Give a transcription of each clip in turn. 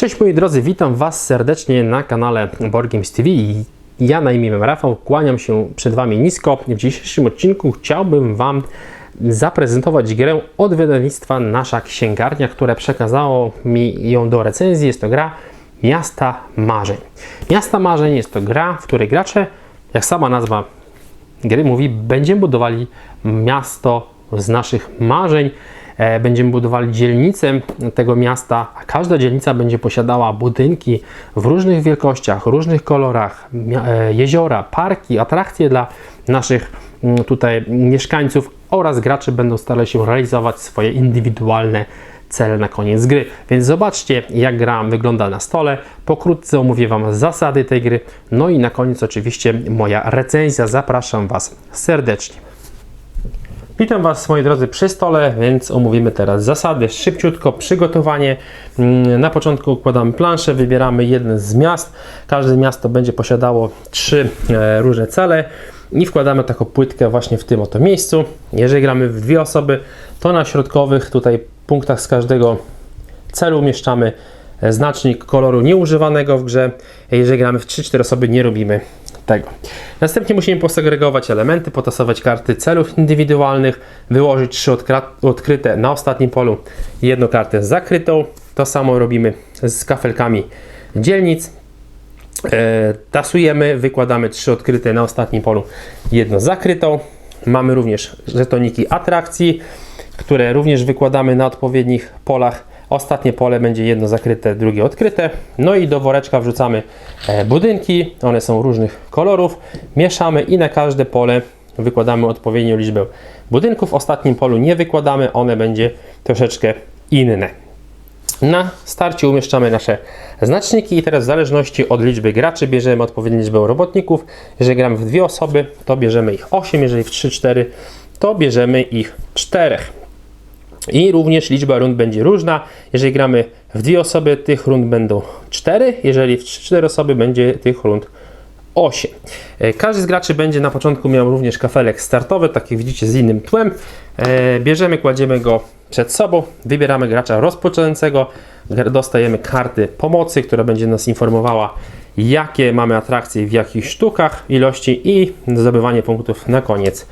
Cześć moi drodzy, witam Was serdecznie na kanale Board Games TV. Ja na imię Rafał, kłaniam się przed Wami nisko. W dzisiejszym odcinku chciałbym Wam zaprezentować grę od wydawnictwa Nasza Księgarnia, które przekazało mi ją do recenzji. Jest to gra Miasta Marzeń. Miasta Marzeń jest to gra, w której gracze, jak sama nazwa gry mówi, będziemy budowali miasto z naszych marzeń. E, Będziemy budowali dzielnicę tego miasta, a każda dzielnica będzie posiadała budynki w różnych wielkościach, różnych kolorach, e, jeziora, parki, atrakcje dla naszych mm, tutaj mieszkańców oraz gracze będą starali się realizować swoje indywidualne cele na koniec gry. Więc zobaczcie, jak gra wygląda na stole. Pokrótce omówię Wam zasady tej gry. No i na koniec oczywiście moja recenzja. Zapraszam Was serdecznie. Witam Was moi drodzy przy stole, więc omówimy teraz zasady. Szybciutko przygotowanie. Mm, Na początku układamy planszę, wybieramy jeden z miast. Każde miasto będzie posiadało trzy e, różne cele i wkładamy taką płytkę właśnie w tym oto miejscu. Jeżeli gramy w dwie osoby, to na środkowych tutaj punktach z każdego celu umieszczamy e, znacznik koloru nieużywanego w grze. Jeżeli gramy w 3-4 osoby, nie robimy tego. Następnie musimy posegregować elementy, potasować karty celów indywidualnych, wyłożyć trzy odkryte na ostatnim polu jedną kartę zakrytą. To samo robimy z kafelkami dzielnic. E, tasujemy, wykładamy trzy odkryte na ostatnim polu, jedno zakrytą. Mamy również żetoniki atrakcji, które również wykładamy na odpowiednich polach. Ostatnie pole będzie jedno zakryte, drugie odkryte. No i do woreczka wrzucamy e, budynki, one są różnych kolorów. Mieszamy i na każde pole wykładamy odpowiednią liczbę budynków. W ostatnim polu nie wykładamy, one będzie troszeczkę inne. Na starcie umieszczamy nasze znaczniki i teraz w zależności od liczby graczy bierzemy odpowiednią liczbę robotników. Jeżeli gramy w dwie osoby, to bierzemy ich 8, jeżeli w 3-4, to bierzemy ich 4. I również liczba rund będzie różna. Jeżeli gramy w dwie osoby, tych rund będą 4, jeżeli w 3-4 osoby będzie tych rund 8. E, Każdy z graczy będzie na początku miał również kafelek startowy, taki widzicie z innym tłem. E, Bierzemy, kładziemy go przed sobą, wybieramy gracza rozpoczynającego, dostajemy karty pomocy, która będzie nas informowała, jakie mamy atrakcje w jakich sztukach, ilości i zdobywanie punktów na koniec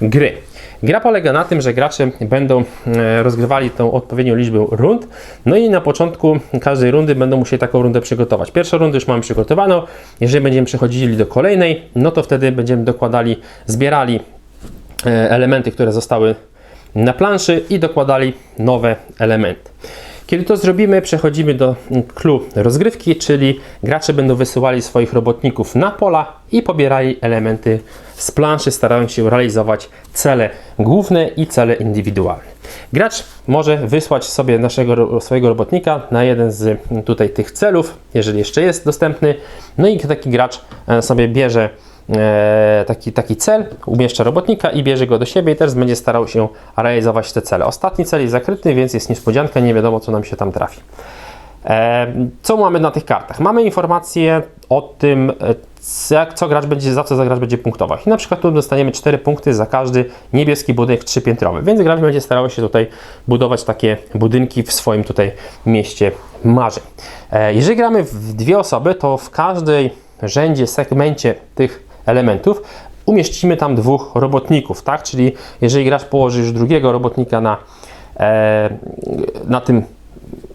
gry. Gra polega na tym, że gracze będą e, rozgrywali tą odpowiednią liczbę rund, no i na początku każdej rundy będą musieli taką rundę przygotować. Pierwszą rundę już mamy przygotowaną, jeżeli będziemy przechodzili do kolejnej, no to wtedy będziemy dokładali, zbierali e, elementy, które zostały na planszy i dokładali nowe elementy. Kiedy to zrobimy, przechodzimy do clue rozgrywki, czyli gracze będą wysyłali swoich robotników na pola i pobierali elementy z planszy, starając się realizować cele główne i cele indywidualne. Gracz może wysłać sobie naszego swojego robotnika na jeden z tutaj tych celów, jeżeli jeszcze jest dostępny. No i taki gracz e, sobie bierze taki, taki cel, umieszcza robotnika i bierze go do siebie i teraz będzie starał się realizować te cele. Ostatni cel jest zakryty, więc jest niespodzianka, nie wiadomo co nam się tam trafi. E, Co mamy na tych kartach? Mamy informacje o tym, e, co- jak, gracz będzie, za co za gracz będzie punktował. I na przykład tu dostaniemy 4 punkty za każdy niebieski budynek trzypiętrowy, więc gracz będzie starał się tutaj budować takie budynki w swoim tutaj mieście marzeń. E, Jeżeli gramy w dwie osoby, to w każdej rzędzie, segmencie tych elementów umieścimy tam dwóch robotników, tak? Czyli jeżeli gracz położy już drugiego robotnika na, e, na tym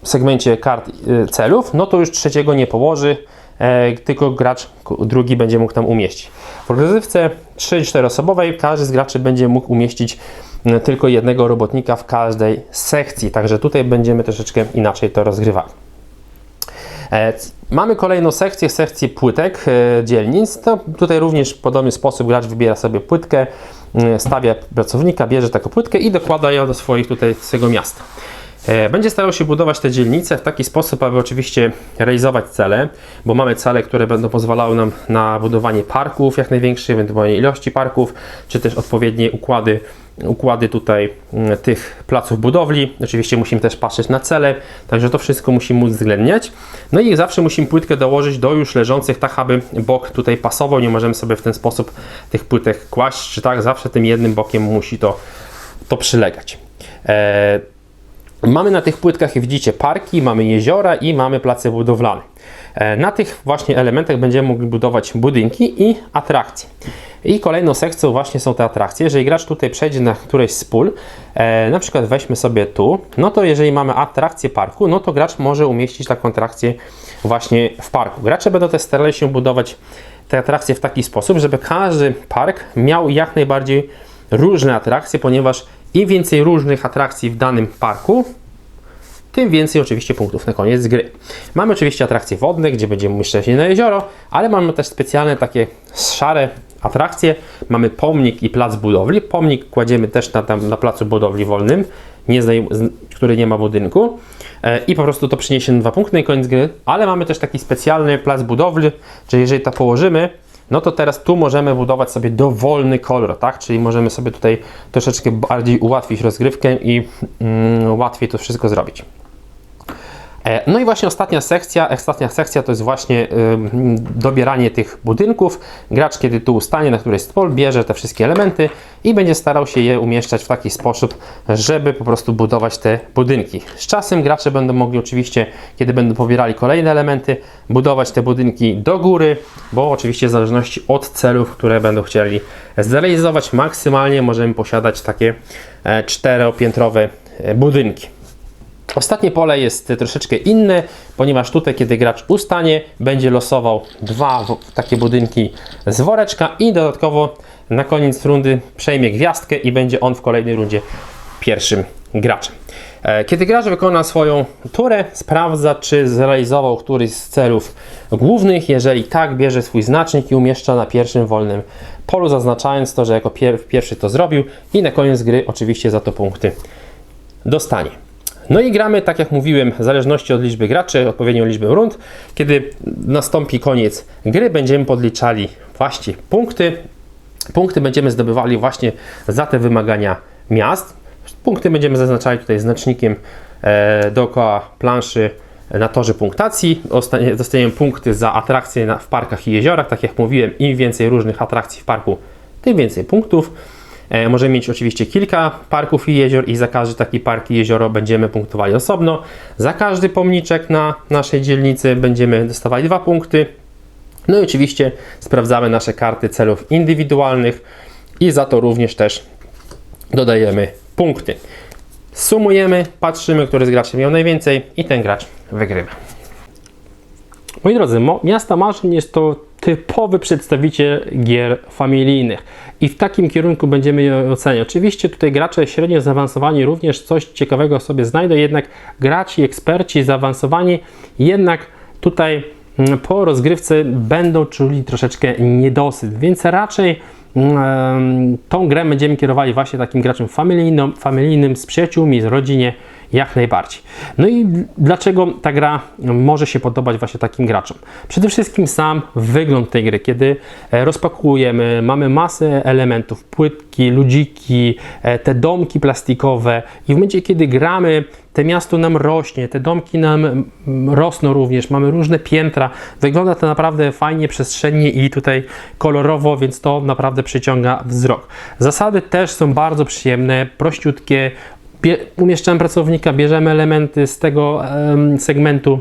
segmencie kart y, celów, no to już trzeciego nie położy, e, tylko gracz drugi będzie mógł tam umieścić. W rozgrywce 3-4 osobowej każdy z graczy będzie mógł umieścić y, tylko jednego robotnika w każdej sekcji, także tutaj będziemy troszeczkę inaczej to rozgrywali. E, Mamy kolejną sekcję, sekcję płytek e, dzielnic. To tutaj również w podobny sposób gracz wybiera sobie płytkę, e, stawia pracownika, bierze taką płytkę i dokłada ją do swoich tutaj swojego miasta. Będzie starał się budować te dzielnice w taki sposób, aby oczywiście realizować cele, bo mamy cele, które będą pozwalały nam na budowanie parków jak największej, ewentualnie ilości parków, czy też odpowiednie układy, układy tutaj mm, tych placów budowli. Oczywiście musimy też patrzeć na cele, także to wszystko musimy uwzględniać. No i zawsze musimy płytkę dołożyć do już leżących, tak aby bok tutaj pasował. Nie możemy sobie w ten sposób tych płytek kłaść, czy tak, zawsze tym jednym bokiem musi to, to przylegać. E, Mamy na tych płytkach, jak widzicie, parki, mamy jeziora i mamy place budowlane. E, Na tych właśnie elementach będziemy mogli budować budynki i atrakcje. I kolejną sekcją właśnie są te atrakcje. Jeżeli gracz tutaj przejdzie na któreś z pól, e, na przykład weźmy sobie tu, no to jeżeli mamy atrakcję parku, no to gracz może umieścić taką atrakcję właśnie w parku. Gracze będą też starali się budować te atrakcje w taki sposób, żeby każdy park miał jak najbardziej różne atrakcje, ponieważ im więcej różnych atrakcji w danym parku, tym więcej oczywiście punktów na koniec gry. Mamy oczywiście atrakcje wodne, gdzie będziemy umieszczać się na jezioro, ale mamy też specjalne takie szare atrakcje. Mamy pomnik i plac budowli. Pomnik kładziemy też na, tam, na placu budowli wolnym, nie który nie ma budynku. E, I po prostu to przyniesie dwa punkty na koniec gry, ale mamy też taki specjalny plac budowli, że jeżeli to położymy, no to teraz tu możemy budować sobie dowolny kolor, tak? Czyli możemy sobie tutaj troszeczkę bardziej ułatwić rozgrywkę i mm, łatwiej to wszystko zrobić. E, No i właśnie ostatnia sekcja, ostatnia sekcja to jest właśnie ym, dobieranie tych budynków. Gracz, kiedy tu ustanie na którejś z pol, bierze te wszystkie elementy i będzie starał się je umieszczać w taki sposób, żeby po prostu budować te budynki. Z czasem gracze będą mogli oczywiście, kiedy będą pobierali kolejne elementy, budować te budynki do góry, bo oczywiście w zależności od celów, które będą chcieli zrealizować, maksymalnie możemy posiadać takie e, czteropiętrowe e, budynki. Ostatnie pole jest troszeczkę inne, ponieważ tutaj, kiedy gracz ustanie, będzie losował dwa takie budynki z woreczka i dodatkowo na koniec rundy przejmie gwiazdkę i będzie on w kolejnej rundzie pierwszym graczem. E, Kiedy gracz wykona swoją turę, sprawdza, czy zrealizował któryś z celów głównych. Jeżeli tak, bierze swój znacznik i umieszcza na pierwszym wolnym polu, zaznaczając to, że jako pier- pierwszy to zrobił i na koniec gry oczywiście za to punkty dostanie. No i gramy, tak jak mówiłem, w zależności od liczby graczy, odpowiednią liczbę rund. Kiedy nastąpi koniec gry, będziemy podliczali właśnie punkty. Punkty będziemy zdobywali właśnie za te wymagania miast. Punkty będziemy zaznaczali tutaj znacznikiem e, dookoła planszy na torze punktacji. Dostanie- Dostaniemy punkty za atrakcje w parkach i jeziorach. Tak jak mówiłem, im więcej różnych atrakcji w parku, tym więcej punktów. E, Możemy mieć oczywiście kilka parków i jezior i za każdy taki park i jezioro będziemy punktowali osobno. Za każdy pomniczek na naszej dzielnicy będziemy dostawali dwa punkty. No i oczywiście sprawdzamy nasze karty celów indywidualnych i za to również też dodajemy punkty. Sumujemy, patrzymy, który z graczy miał najwięcej i ten gracz wygrywa. Moi drodzy, Miasta Marzeń jest to typowy przedstawiciel gier familijnych i w takim kierunku będziemy je oceniać. Oczywiście tutaj gracze średnio zaawansowani również coś ciekawego sobie znajdą, jednak gracze i eksperci zaawansowani jednak tutaj mm, po rozgrywce będą czuli troszeczkę niedosyt, więc raczej mm, tą grę będziemy kierowali właśnie takim graczem familijnym, familijnym z przyjaciółmi, z rodzinie, jak najbardziej. No i dlaczego ta gra może się podobać właśnie takim graczom? Przede wszystkim sam wygląd tej gry, kiedy e, rozpakujemy, mamy masę elementów, płytki, ludziki, e, te domki plastikowe i w momencie, kiedy gramy, te miasto nam rośnie, te domki nam rosną również, mamy różne piętra, wygląda to naprawdę fajnie, przestrzennie i tutaj kolorowo, więc to naprawdę przyciąga wzrok. Zasady też są bardzo przyjemne, prościutkie, umieszczamy pracownika, bierzemy elementy z tego segmentu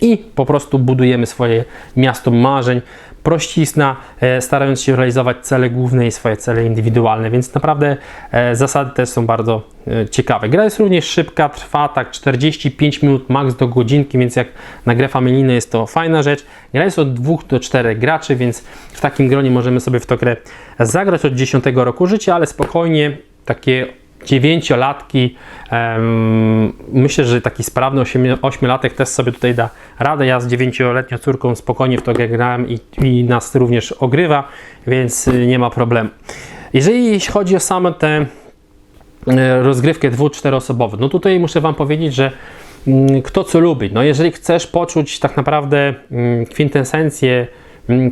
i po prostu budujemy swoje miasto marzeń. Prościzna, e, starając się realizować cele główne i swoje cele indywidualne, więc naprawdę e, zasady też są bardzo e, ciekawe. Gra jest również szybka, trwa tak 45 minut, max do godzinki, więc jak na grę familijną jest to fajna rzecz. Gra jest od 2 do 4 graczy, więc w takim gronie możemy sobie w tą grę zagrać od 10 roku życia, ale spokojnie takie dziewięciolatki. myślę, że taki sprawny ośmiolatek też sobie tutaj da radę. Ja z dziewięcioletnią córką spokojnie w to grałem i, i nas również ogrywa, więc y, nie ma problemu. Jeżeli chodzi o same te e, rozgrywkę dwu, czteroosobową. No tutaj muszę Wam powiedzieć, że mm, kto co lubi. No jeżeli chcesz poczuć tak naprawdę mm, kwintesencję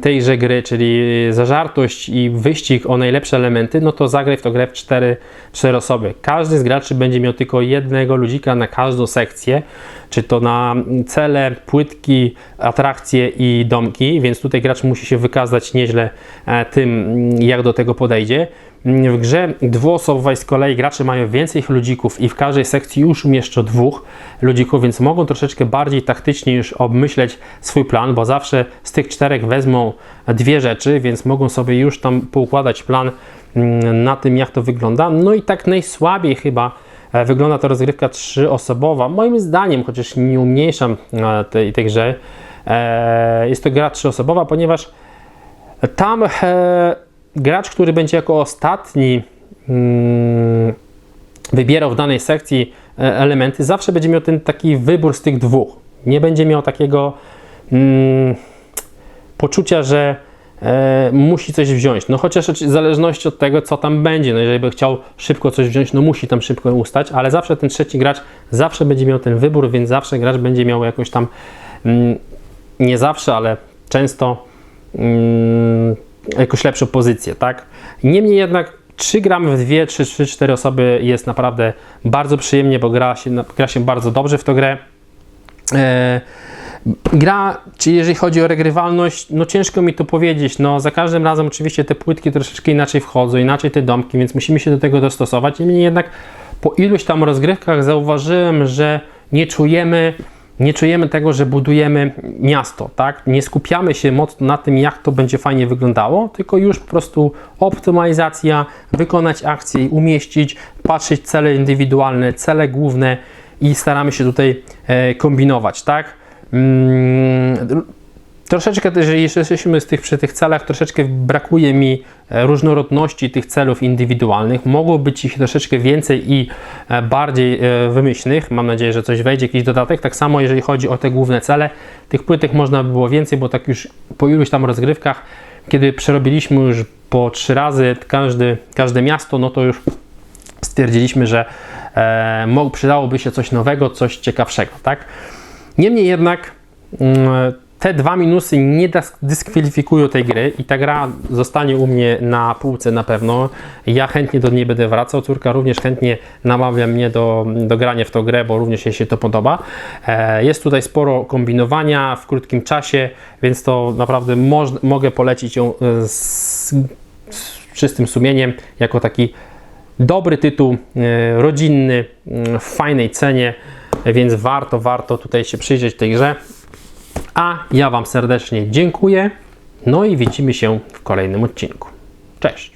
tejże gry, czyli zażartość i wyścig o najlepsze elementy, no to zagraj w to grę w cztery, cztery osoby. Każdy z graczy będzie miał tylko jednego ludzika na każdą sekcję, czy to na cele, płytki, atrakcje i domki, więc tutaj gracz musi się wykazać nieźle e, tym, mm, jak do tego podejdzie. W grze dwuosobowej z kolei gracze mają więcej ludzików i w każdej sekcji już umieszczą dwóch ludzików, więc mogą troszeczkę bardziej taktycznie już obmyśleć swój plan, bo zawsze z tych czterech wezmą dwie rzeczy, więc mogą sobie już tam poukładać plan mm, na tym, jak to wygląda. No i tak najsłabiej chyba e, wygląda ta rozgrywka trzyosobowa. Moim zdaniem, chociaż nie umniejszam e, tej, tej grze, e, jest to gra trzyosobowa, ponieważ tam gracz, który będzie jako ostatni mm, wybierał w danej sekcji e, elementy, zawsze będzie miał ten taki wybór z tych dwóch. Nie będzie miał takiego mm, poczucia, że e, musi coś wziąć. No chociaż w zależności od tego, co tam będzie. No jeżeli by chciał szybko coś wziąć, no musi tam szybko ustać, ale zawsze ten trzeci gracz zawsze będzie miał ten wybór, więc zawsze gracz będzie miał jakoś tam, mm, nie zawsze, ale często jakąś lepszą pozycję, tak? Niemniej jednak 3 gramy w 2, 3, 3, 4 osoby jest naprawdę bardzo przyjemnie, bo gra się, gra się bardzo dobrze w tę grę. E, gra, czy jeżeli chodzi o regrywalność, no ciężko mi to powiedzieć. No, za każdym razem oczywiście te płytki troszeczkę inaczej wchodzą, inaczej te domki, więc musimy się do tego dostosować. Niemniej jednak po iluś tam rozgrywkach zauważyłem, że nie czujemy, nie czujemy tego, że budujemy miasto, tak? Nie skupiamy się mocno na tym, jak to będzie fajnie wyglądało, tylko już po prostu optymalizacja, wykonać akcję, umieścić, patrzeć cele indywidualne, cele główne i staramy się tutaj e, kombinować, tak? Troszeczkę jeżeli jesteśmy z tych, przy tych celach, troszeczkę brakuje mi e, różnorodności tych celów indywidualnych. Mogło być ich troszeczkę więcej i e, bardziej e, wymyślnych. Mam nadzieję, że coś wejdzie, jakiś dodatek. Tak samo jeżeli chodzi o te główne cele, tych płytek można by było więcej, bo tak już po iluś tam rozgrywkach, kiedy przerobiliśmy już po trzy razy każdy, każde miasto, no to już stwierdziliśmy, że e, przydałoby się coś nowego, coś ciekawszego, tak? Niemniej jednak mm, te dwa minusy nie dyskwalifikują tej gry i ta gra zostanie u mnie na półce na pewno. Ja chętnie do niej będę wracał, córka również chętnie namawia mnie do, do grania w tą grę, bo również jej się to podoba. E, jest tutaj sporo kombinowania w krótkim czasie, więc to naprawdę moż- mogę polecić ją e, z, z czystym sumieniem jako taki dobry tytuł, e, rodzinny, mm, w fajnej cenie, więc warto, warto tutaj się przyjrzeć tej grze. A ja Wam serdecznie dziękuję. No i widzimy się w kolejnym odcinku. Cześć!